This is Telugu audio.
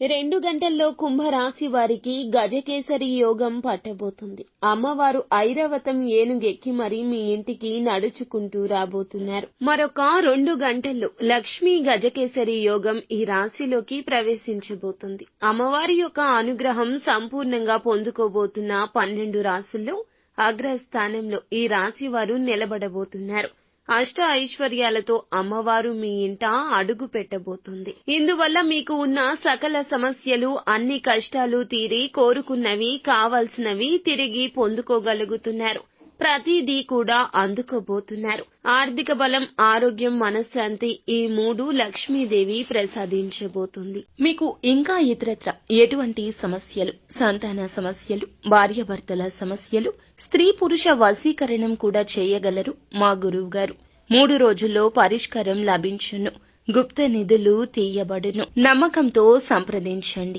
రెండు గంటల్లో కుంభరాశి వారికి గజకేసరి యోగం పట్టబోతుంది. అమ్మవారు ఐరావతం ఏనుగెక్కి మరి మీ ఇంటికి నడుచుకుంటూ రాబోతున్నారు. మరొక రెండు గంటల్లో లక్ష్మీ గజకేసరి యోగం ఈ రాశిలోకి ప్రవేశించబోతుంది. అమ్మవారి యొక్క అనుగ్రహం సంపూర్ణంగా పొందుకోబోతున్న పన్నెండు రాశుల్లో అగ్రస్థానంలో ఈ రాశి వారు నిలబడబోతున్నారు. అష్ట ఐశ్వర్యాలతో అమ్మవారు మీ ఇంట అడుగు పెట్టబోతుంది. ఇందువల్ల మీకు ఉన్న సకల సమస్యలు అన్ని కష్టాలు తీరి కోరుకున్నవి కావలసినవి తిరిగి పొందుకోగలుగుతున్నారు. ప్రతిదీ కూడా అందుకోబోతున్నారు. ఆర్థిక బలం ఆరోగ్యం మనశ్శాంతి ఈ మూడు లక్ష్మీదేవి ప్రసాదించబోతుంది. మీకు ఇంకా ఇతరత్ర ఎటువంటి సమస్యలు సంతాన సమస్యలు భార్యాభర్తల సమస్యలు స్త్రీ పురుష వశీకరణం కూడా చేయగలరు మా గురువు గారు మూడు రోజుల్లో పరిష్కారం లభించును. గుప్త నిధులు తీయబడును. నమ్మకంతో సంప్రదించండి.